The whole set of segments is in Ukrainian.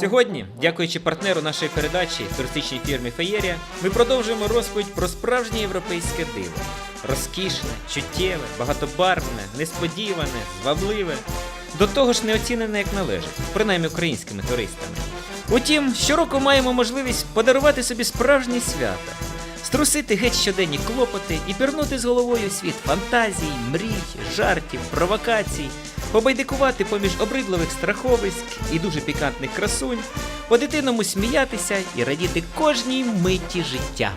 Сьогодні, дякуючи партнеру нашої передачі, туристичній фірмі Феєрія, ми продовжуємо розповідь про справжнє європейське диво. Розкішне, чуттєве, багатобарвне, несподіване, звабливе. До того ж неоцінене як належить, принаймні українськими туристами. Утім, щороку маємо можливість подарувати собі справжнє свято, струсити геть щоденні клопоти і пірнути з головою світ фантазій, мрій, жартів, провокацій, побайдикувати поміж обридливих страховиськ і дуже пікантних красунь, по дитиному сміятися і радіти кожній миті життя.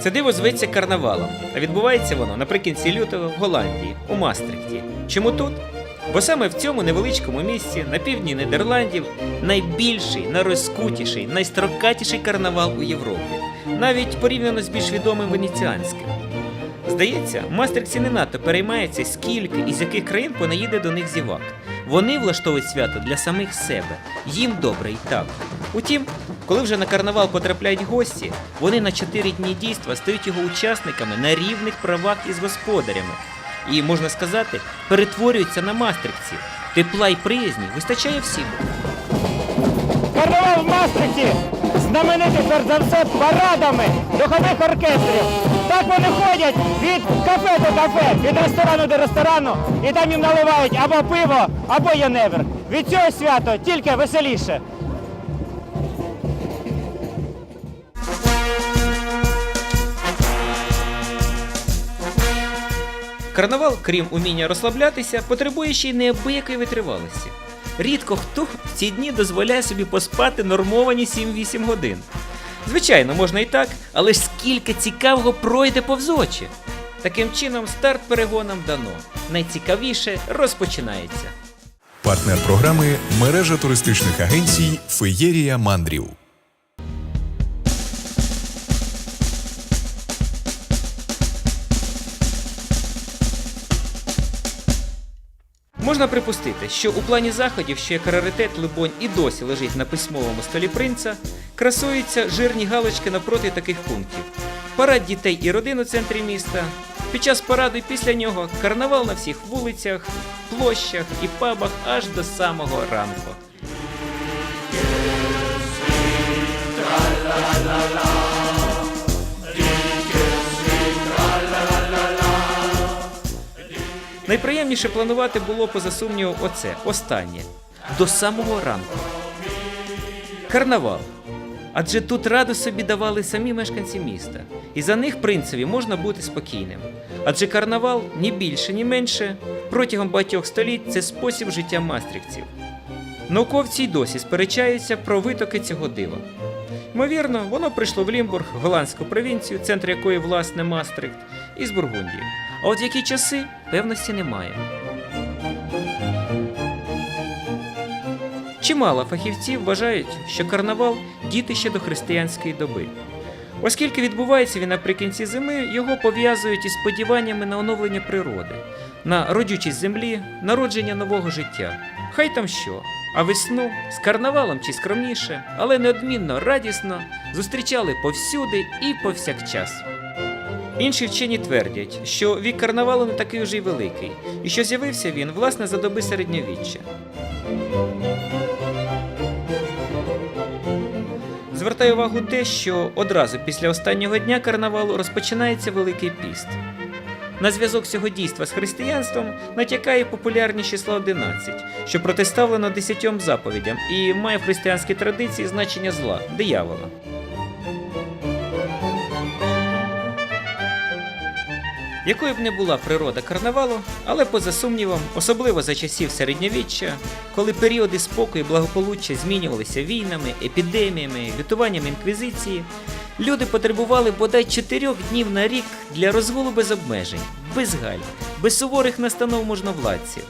Це диво зветься карнавалом, а відбувається воно наприкінці лютого в Голландії, у Мастрихті. Чому тут? Бо саме в цьому невеличкому місці на півдні Нідерландів найбільший, найрозкутіший, найстрокатіший карнавал у Європі, навіть порівняно з більш відомим венеціанським. Здається, мастрикці не надто переймаються, скільки і з яких країн понаїде до них зівак. Вони влаштовують свято для самих себе, їм добре і так. Утім, коли вже на карнавал потрапляють гості, вони на чотири дні дійства стають його учасниками на рівних правах із господарями. І, можна сказати, перетворюються на мастрикців. Тепла й приязні вистачає всім. Карнавал в Мастрихті знаменитий перш за все парадами духових оркестрів. Так вони ходять від кафе до кафе, від ресторану до ресторану, і там їм наливають або пиво, або яневр. Від цього свято тільки веселіше. Карнавал, крім уміння розслаблятися, потребує ще й неабиякої витривалості. Рідко хто в ці дні дозволяє собі поспати нормовані 7-8 годин. Звичайно, можна і так, але ж скільки цікавого пройде повз очі. Таким чином, старт перегонам дано. Найцікавіше розпочинається. Партнер програми мережа туристичних агенцій Феєрія Мандрів. Можна припустити, що у плані заходів, що як раритет, либонь, і досі лежить на письмовому столі принца, красуються жирні галочки напроти таких пунктів: парад дітей і родин у центрі міста. Під час параду і після нього карнавал на всіх вулицях, площах і пабах аж до самого ранку. Найприємніше планувати було поза сумнівом оце, останнє. До самого ранку. Карнавал. Адже тут раду собі давали самі мешканці міста, і за них принцеві можна бути спокійним. Адже карнавал ні більше, ні менше протягом багатьох століть це спосіб життя мастрівців. Науковці й досі сперечаються про витоки цього дива. Ймовірно, воно прийшло в Лімбург, голландську провінцію, центр якої власне Мастрихт, із Бургундії. А от які часи певності немає. Чимало фахівців вважають, що карнавал дітище до християнської доби. Оскільки відбувається він наприкінці зими, його пов'язують із сподіваннями на оновлення природи, на родючість землі, народження нового життя. Хай там що, а весну з карнавалом чи скромніше, але неодмінно радісно зустрічали повсюди і повсякчас. Інші вчені твердять, що вік карнавалу не такий уже й великий, і що з'явився він власне за доби середньовіччя. Звертаю увагу те, що одразу після останнього дня карнавалу розпочинається Великий піст. На зв'язок цього дійства з християнством натякає популярність числа 11, що протиставлено десятьом заповідям і має в християнській традиції значення зла диявола. Якою б не була природа карнавалу, але поза сумнівом, особливо за часів середньовіччя, коли періоди спокою і благополуччя змінювалися війнами, епідеміями, лютуванням інквізиції, люди потребували бодай чотирьох днів на рік для розгулу без обмежень, без галь, без суворих настанов можновладців.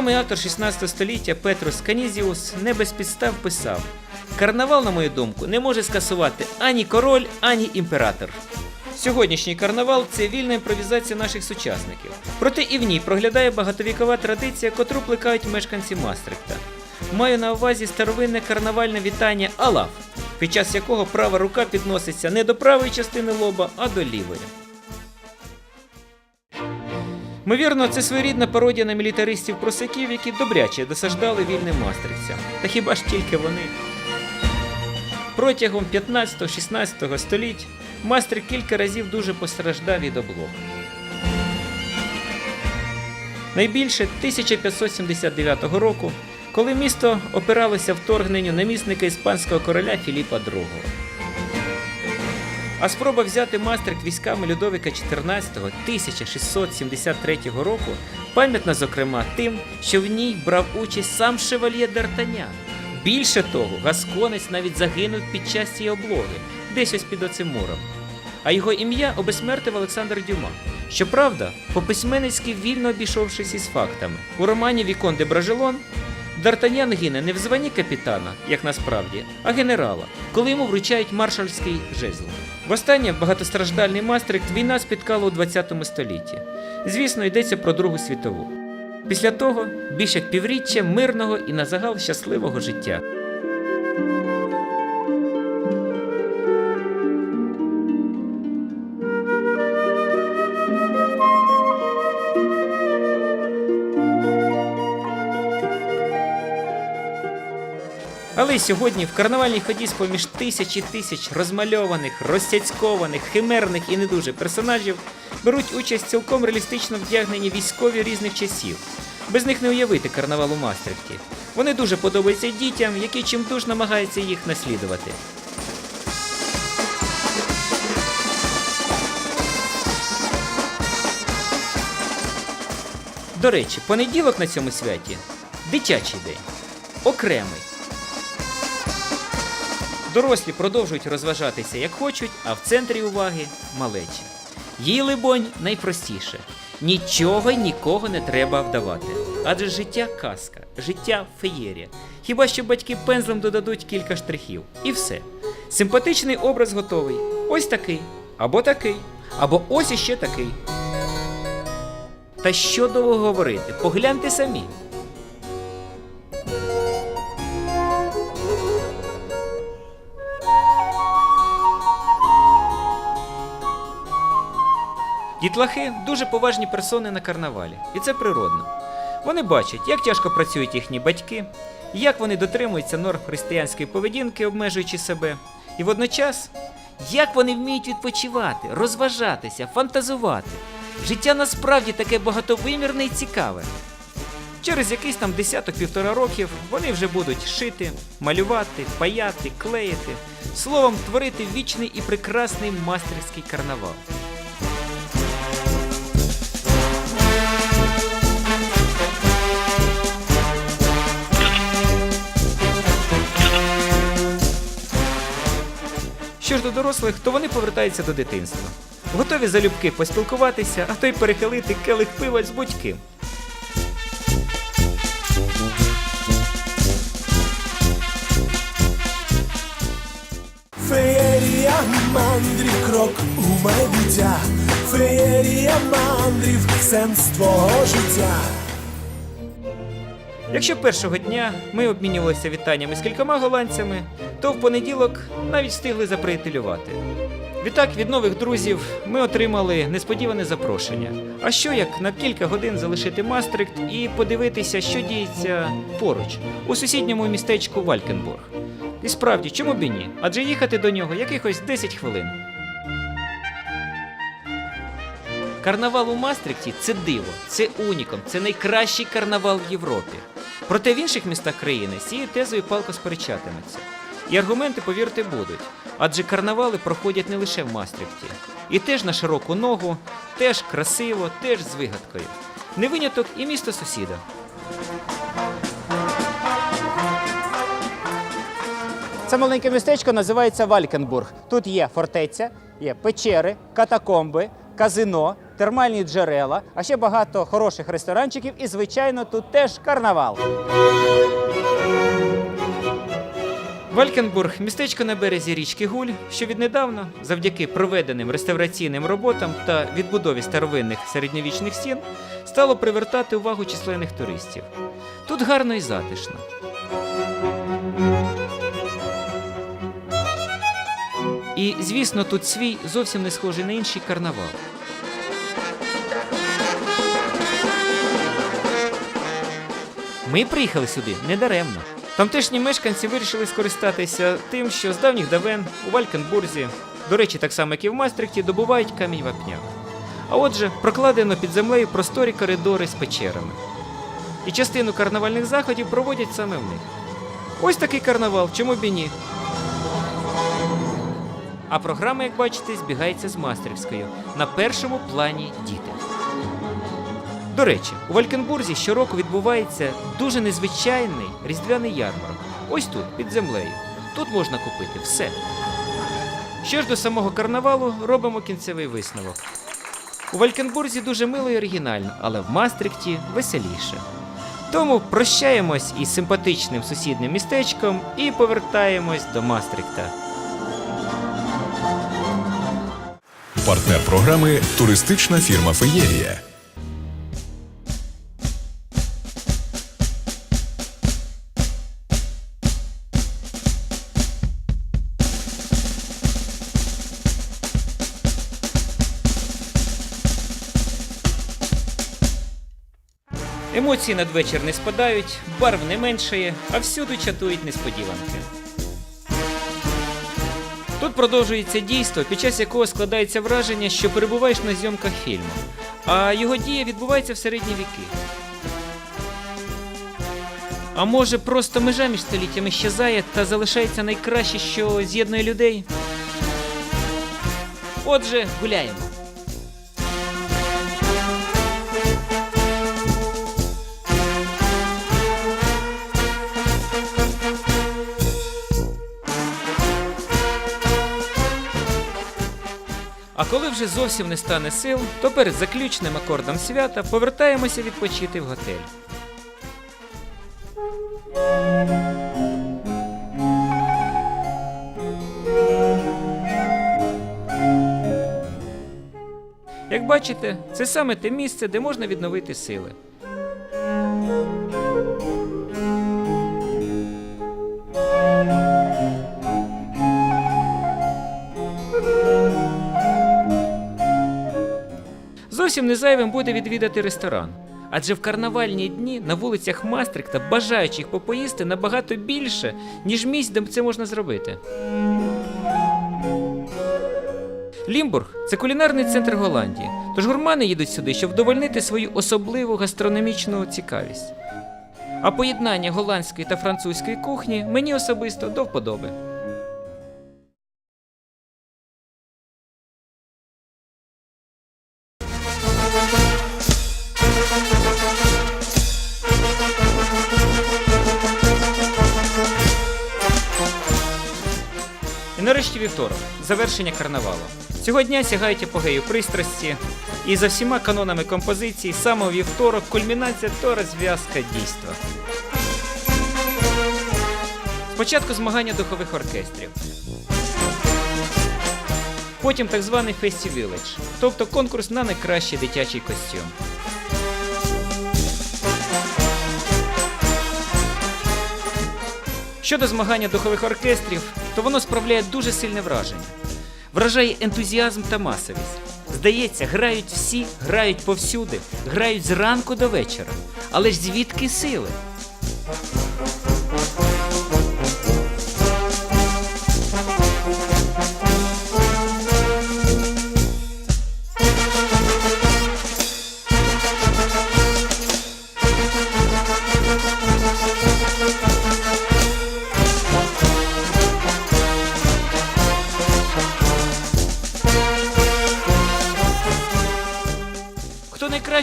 Відомий автор 16 століття Петрус Канізіус не без підстав писав: Карнавал, на мою думку, не може скасувати ані король, ані імператор. Сьогоднішній карнавал це вільна імпровізація наших сучасників. Проте і в ній проглядає багатовікова традиція, котру плекають мешканці Мастрихта. Маю на увазі старовинне карнавальне вітання Алаф, під час якого права рука підноситься не до правої частини лоба, а до лівої. Ймовірно, це своєрідна пародія на мілітаристів просаків, які добряче досаждали вільним мастрицям. Та хіба ж тільки вони? Протягом 15-16 століть Мастрик кілька разів дуже постраждав від облог. Найбільше 1579 року, коли місто опиралося вторгненню намісника іспанського короля Філіпа II. А спроба взяти Мастрикт військами Людовика XIV 1673 року пам'ятна, зокрема, тим, що в ній брав участь сам шевальє Д'Артанян. Більше того, Гасконець навіть загинув під час цієї облоги, десь ось під оцим муром. А його ім'я обесмертив Олександр Дюма. Щоправда, по-письменницьки вільно обійшовшись із фактами. У романі Вікон де Бражелон Д'Артанян гине не в званні капітана, як насправді, а генерала, коли йому вручають маршальський жезл. Востаннє багатостраждальний Мастрикт війна спіткала у 20 столітті. Звісно, йдеться про Другу світову. Після того більше як півріччя мирного і на загал щасливого життя. Але сьогодні в карнавальній ході з поміж тисяч і тисяч розмальованих, розцяцькованих, химерних і не дуже персонажів беруть участь цілком реалістично вдягнені військові різних часів. Без них не уявити карнавал у Мастрихті. Вони дуже подобаються дітям, які чимдуж намагаються їх наслідувати. До речі, понеділок на цьому святі дитячий день. Окремий. Дорослі продовжують розважатися як хочуть, а в центрі уваги малечі. Їй, либонь, найпростіше. Нічого нікого не треба вдавати. Адже життя казка, життя феєрія. Хіба що батьки пензлем додадуть кілька штрихів. І все. Симпатичний образ готовий. Ось такий, або такий, або ось іще такий. Та що довго говорити? Погляньте самі. Дітлахи дуже поважні персони на карнавалі, і це природно. Вони бачать, як тяжко працюють їхні батьки, як вони дотримуються норм християнської поведінки, обмежуючи себе, і водночас, як вони вміють відпочивати, розважатися, фантазувати. Життя насправді таке багатовимірне і цікаве. Через якийсь там десяток-півтора років вони вже будуть шити, малювати, паяти, клеїти, словом, творити вічний і прекрасний мастерський карнавал. Що ж до дорослих, то вони повертаються до дитинства. Готові залюбки поспілкуватися, а то й перехилити келих пива з будь-ким. Феєрія мандрів, крок у майбуття, феєрія мандрів, сенс твого життя. Якщо першого дня ми обмінювалися вітаннями з кількома голландцями, то в понеділок навіть встигли заприятелювати. Відтак від нових друзів ми отримали несподіване запрошення. А що як на кілька годин залишити Мастрикт і подивитися, що діється поруч, у сусідньому містечку Валькенбург. І справді, чому б і ні? Адже їхати до нього якихось 10 хвилин. Карнавал у Мастрикті це диво, це унікум, це найкращий карнавал в Європі. Проте в інших містах країни з цією тезою палко сперечатимуться. І аргументи, повірте, будуть. Адже карнавали проходять не лише в Мастрихті. І теж на широку ногу, теж красиво, теж з вигадкою. Не виняток і місто сусіда. Це маленьке містечко називається Валькенбург. Тут є фортеця, є печери, катакомби, казино, термальні джерела, а ще багато хороших ресторанчиків. І, звичайно, тут теж карнавал. Валькенбург містечко на березі річки Гуль, що віднедавна, завдяки проведеним реставраційним роботам та відбудові старовинних середньовічних стін, стало привертати увагу численних туристів. Тут гарно і затишно. І, звісно, тут свій зовсім не схожий на інший карнавал. Ми приїхали сюди недаремно. Тамтешні мешканці вирішили скористатися тим, що з давніх давен у Валькенбурзі, до речі, так само як і в Мастрихті, добувають камінь вапняк. А отже, прокладено під землею просторі коридори з печерами. І частину карнавальних заходів проводять саме в них. Ось такий карнавал, чому б і ні. А програма, як бачите, збігається з Мастрівською. На першому плані діти. До речі, у Валькенбурзі щороку відбувається дуже незвичайний різдвяний ярмарок. Ось тут, під землею. Тут можна купити все. Що ж до самого карнавалу, робимо кінцевий висновок. У Валькенбурзі дуже мило і оригінально, але в Мастрихті веселіше. Тому прощаємось із симпатичним сусідним містечком і повертаємось до Мастрихта. Партнер програми туристична фірма Феєрія. Емоції надвечір не спадають, барв не меншає, а всюди чатують несподіванки. Тут продовжується дійство, під час якого складається враження, що перебуваєш на зйомках фільму, а його дія відбувається в середні віки. А може, просто межа між століттями щезає та залишається найкраще, що з'єднує людей? Отже, гуляємо. Коли вже зовсім не стане сил, то перед заключним акордом свята повертаємося відпочити в готель. Як бачите, це саме те місце, де можна відновити сили. Зовсім не зайвим буде відвідати ресторан. Адже в карнавальні дні на вулицях Мастрикта бажаючих попоїсти набагато більше, ніж місць, де це можна зробити. Лімбург це кулінарний центр Голландії, тож гурмани їдуть сюди, щоб вдовольнити свою особливу гастрономічну цікавість. А поєднання голландської та французької кухні мені особисто до вподоби. Нарешті вівторок, завершення карнавалу. Цього дня сягають апогею пристрасті, і за всіма канонами композиції саме у вівторок кульмінація та розв'язка дійства. Спочатку змагання духових оркестрів. Потім так званий Фесті Village, тобто конкурс на найкращий дитячий костюм. Щодо змагання духових оркестрів, то воно справляє дуже сильне враження. Вражає ентузіазм та масовість. Здається, грають всі, грають повсюди, грають зранку до вечора. Але ж звідки сили?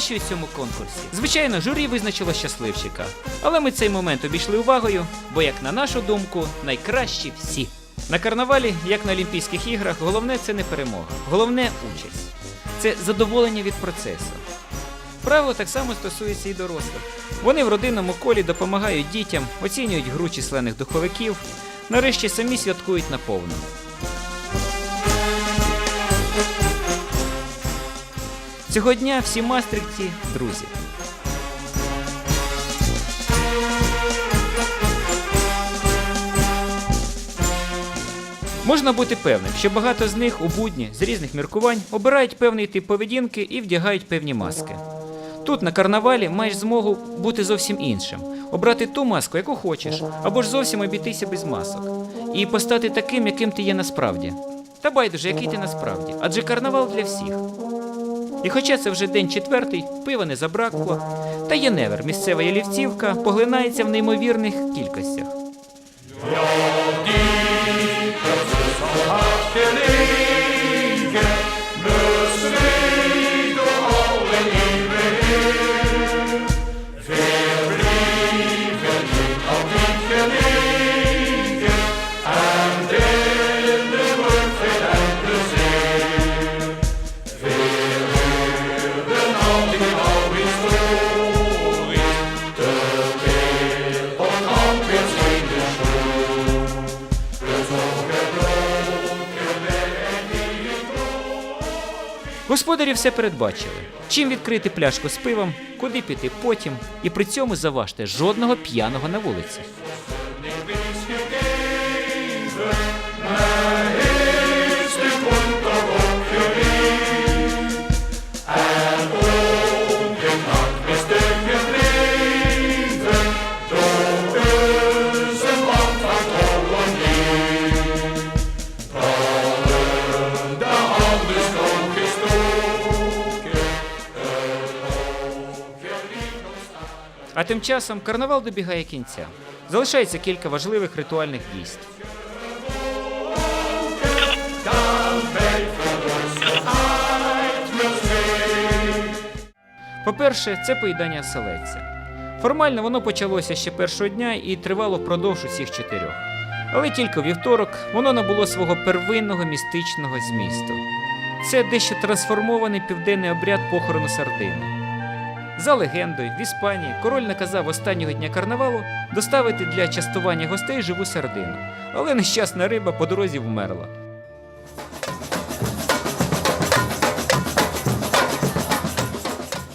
Хто найкращий у цьому конкурсі? Звичайно, журі визначило щасливчика. Але ми цей момент обійшли увагою, бо, як на нашу думку, найкращі всі. На карнавалі, як на Олімпійських іграх, головне це не перемога, головне участь. це задоволення від процесу. Правило так само стосується і дорослих. Вони в родинному колі допомагають дітям, оцінюють гру численних духовиків, нарешті самі святкують наповну. Цього дня всі мастрикті друзі. Можна бути певним, що багато з них у будні з різних міркувань обирають певний тип поведінки і вдягають певні маски. Тут на карнавалі маєш змогу бути зовсім іншим, обрати ту маску, яку хочеш, або ж зовсім обійтися без масок, і постати таким, яким ти є насправді. Та байдуже, який ти насправді, адже карнавал для всіх. І хоча це вже день четвертий, пива не забракло, та Єневер, місцева ялівцівка, поглинається в неймовірних кількостях. Господарі все передбачили. Чим відкрити пляшку з пивом, куди піти потім, і при цьому заважте жодного п'яного на вулиці. Тим часом карнавал добігає кінця. Залишається кілька важливих ритуальних дійств. По-перше, це поїдання оселедця. Формально воно почалося ще першого дня і тривало впродовж усіх чотирьох. Але тільки вівторок воно набуло свого первинного містичного змісту. Це дещо трансформований південний обряд похорону сардини. За легендою, в Іспанії король наказав останнього дня карнавалу доставити для частування гостей живу сардину, але нещасна риба по дорозі вмерла.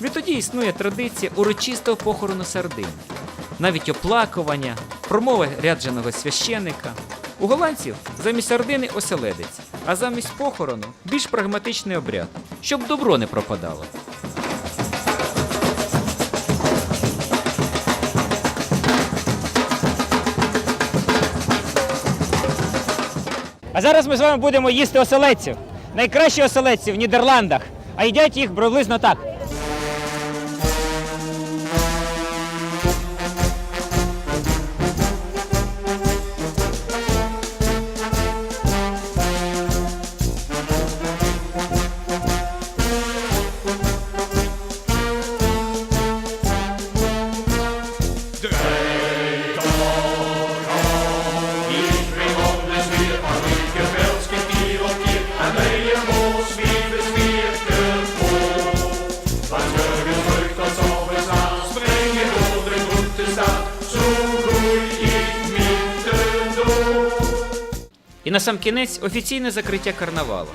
Відтоді існує традиція урочистого похорону сардини, навіть оплакування, промова рядженого священика. У голландців замість сардини оселедець, а замість похорону більш прагматичний обряд, щоб добро не пропадало. А зараз ми з вами будемо їсти оселедців. Найкращі оселедці в Нідерландах. А їдять їх приблизно так. На сам кінець офіційне закриття карнавалу.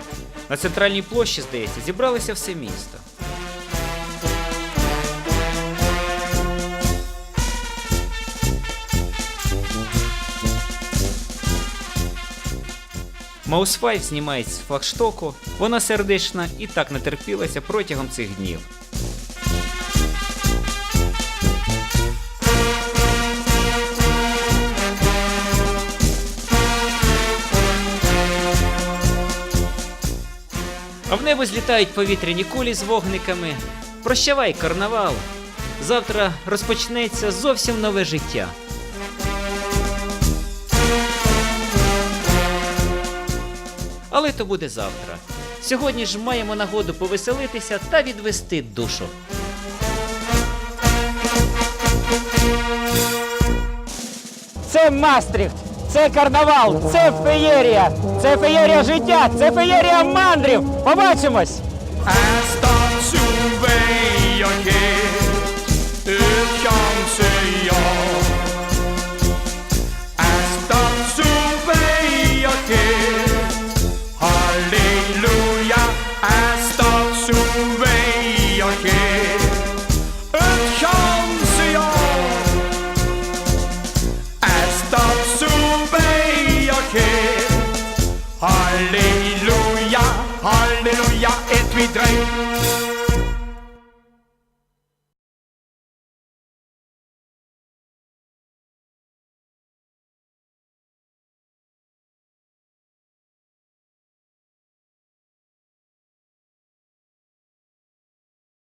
На центральній площі, здається, зібралося все місто. Маус 5 знімається з флагштоку, вона сердечна і так натерпілася протягом цих днів. В небо злітають повітряні кулі з вогниками. Прощавай, карнавал! Завтра розпочнеться зовсім нове життя. Але то буде завтра. Сьогодні ж маємо нагоду повеселитися та відвести душу. Це Мастрихт, це карнавал, це феєрія, це феєрія життя, це феєрія мандрів. Побачимось! Het